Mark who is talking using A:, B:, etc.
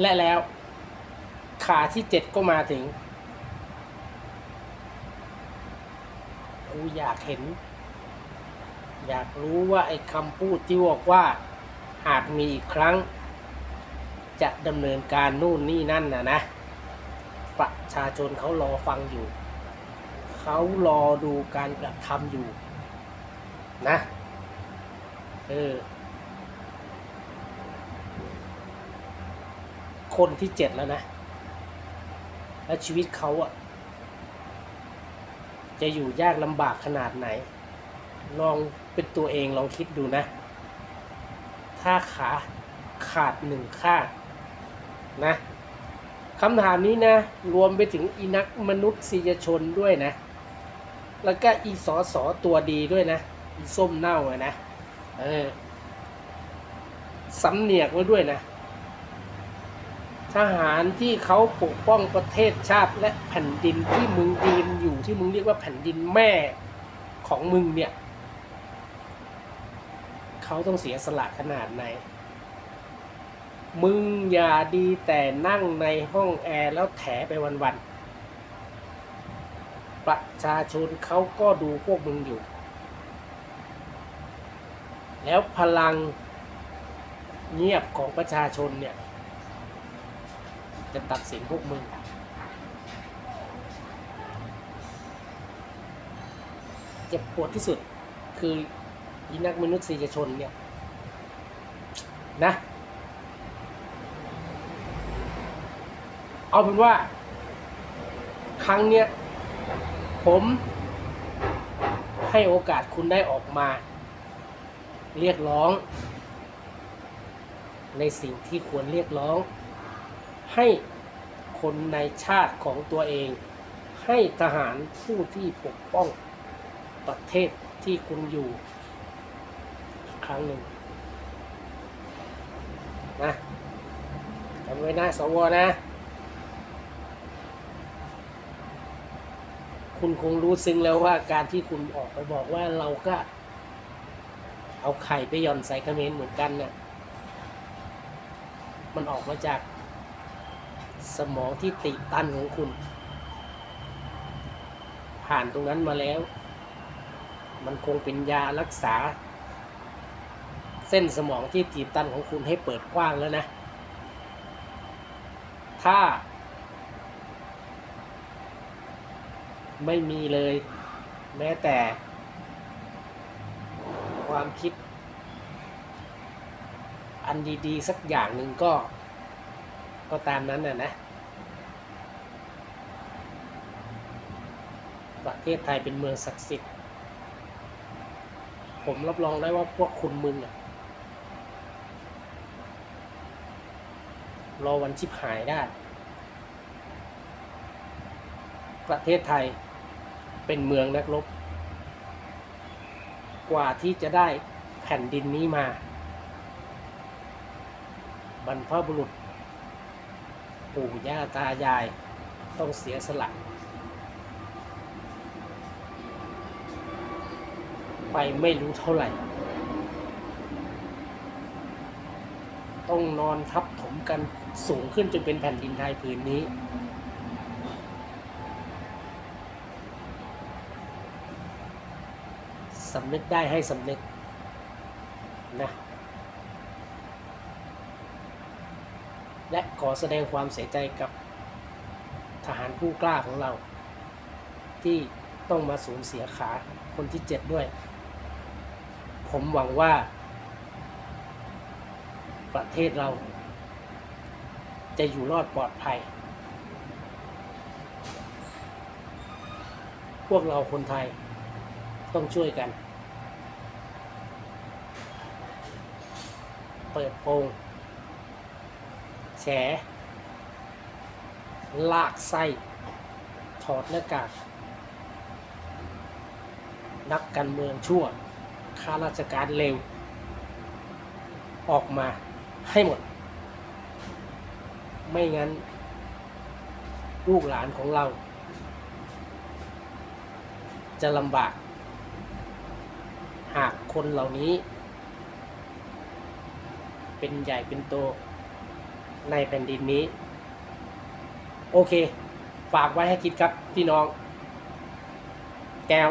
A: และแล้วขาที่เจ็ดก็มาถึงกูอยากเห็น อยากรู้ว่าไอ้คำพูดที่บอกว่า หากมีอีกครั้ง จะดำเนินการนู่นนี่นั่นนะนะ ประชาชนเขารอฟังอยู่ เขารอดูการกระทำอยู่ นะ เออ คนที่เจ็ดแล้วนะ แล้วชีวิตเขาอะจะอยู่ยากลำบากขนาดไหน ลองเป็นตัวเองลองคิดดูนะ ถ้าขาขาดหนึ่งข้างนะคำถามนี้นะ รวมไปถึงอีนักมนุษยชนด้วยนะ แล้วก็อีสอสอตัวดีด้วยนะ อีส้มเน่าอะนะ เออสำเนียกไว้ด้วยนะ ทหารที่เขาปกป้องประเทศชาติและแผ่นดินที่มึงยืนอยู่ที่มึงเรียกว่าแผ่นดินแม่ของมึงเนี่ยเขาต้องเสียสละขนาดไหน มึงอย่าดีแต่นั่งในห้องแอร์แล้วแถไปวันๆประชาชนเขาก็ดูพวกมึงอยู่ แล้วพลังเงียบของประชาชนเนี่ย จะตัดสินพวกมึงเจ็บปวดที่สุด คืออีนักมนุษยชนเนี่ย นะ เอาเป็นว่า ครั้งเนี้ย ผมให้โอกาสคุณได้ออกมา เรียกร้อง ในสิ่งที่ควรเรียกร้อง ให้คนในชาติของตัวเอง ให้ทหารผู้ที่ปกป้องประเทศที่คุณอยู่อีกครั้งหนึ่งนะจำไว้นะสวนะ คุณคงรู้ซึ้งแล้วว่าการที่คุณออกไปบอกว่าเราก็ เอาไข่ไปย่อนใส่เขมรเหมือนกันเนี่ยมันออกมาจาก สมองที่ติตันของคุณ ผ่านตรงนั้นมาแล้ว มันคงเป็นยารักษา เส้นสมองที่ตีบตันของคุณให้เปิดกว้างแล้วนะ ถ้า ไม่มีเลย แม้แต่ ความคิด อันดี ๆ สักอย่างหนึ่งก็ ก็ตามนั้นน่ะนะ ประเทศไทยเป็นเมืองศักดิ์สิทธิ์ ผมรับรองได้ว่าพวกคุณมึงอะรอวันชิบหายได้ ประเทศไทยเป็นเมืองนักรบ กว่าที่จะได้แผ่นดินนี้มา บรรพบุรุษ ปู่ย่าตายายต้องเสียสละ ไปไม่รู้เท่าไหร่ ต้องนอนทับถมกันสูงขึ้นจนเป็นแผ่นดินไทยผืนนี้ สำนึกได้ให้สำนึกนะ และขอแสดงความเสียใจกับทหารผู้กล้าของเรา ที่ต้องมาสูญเสียขาคนที่เจ็ดด้วย ผมหวังว่า ประเทศเรา จะอยู่รอดปลอดภัย พวกเราคนไทยต้องช่วยกัน เปิดโปง ลากไส้ ถอดหน้ากากนักการเมืองชั่วข้าราชการเลวออกมาให้หมด ไม่งั้น ลูกหลานของเรา จะลำบาก หากคนเหล่านี้ เป็นใหญ่เป็นโต ในแผ่นดินนี้ โอเค ฝากไว้ให้คิดครับพี่น้อง แก้ว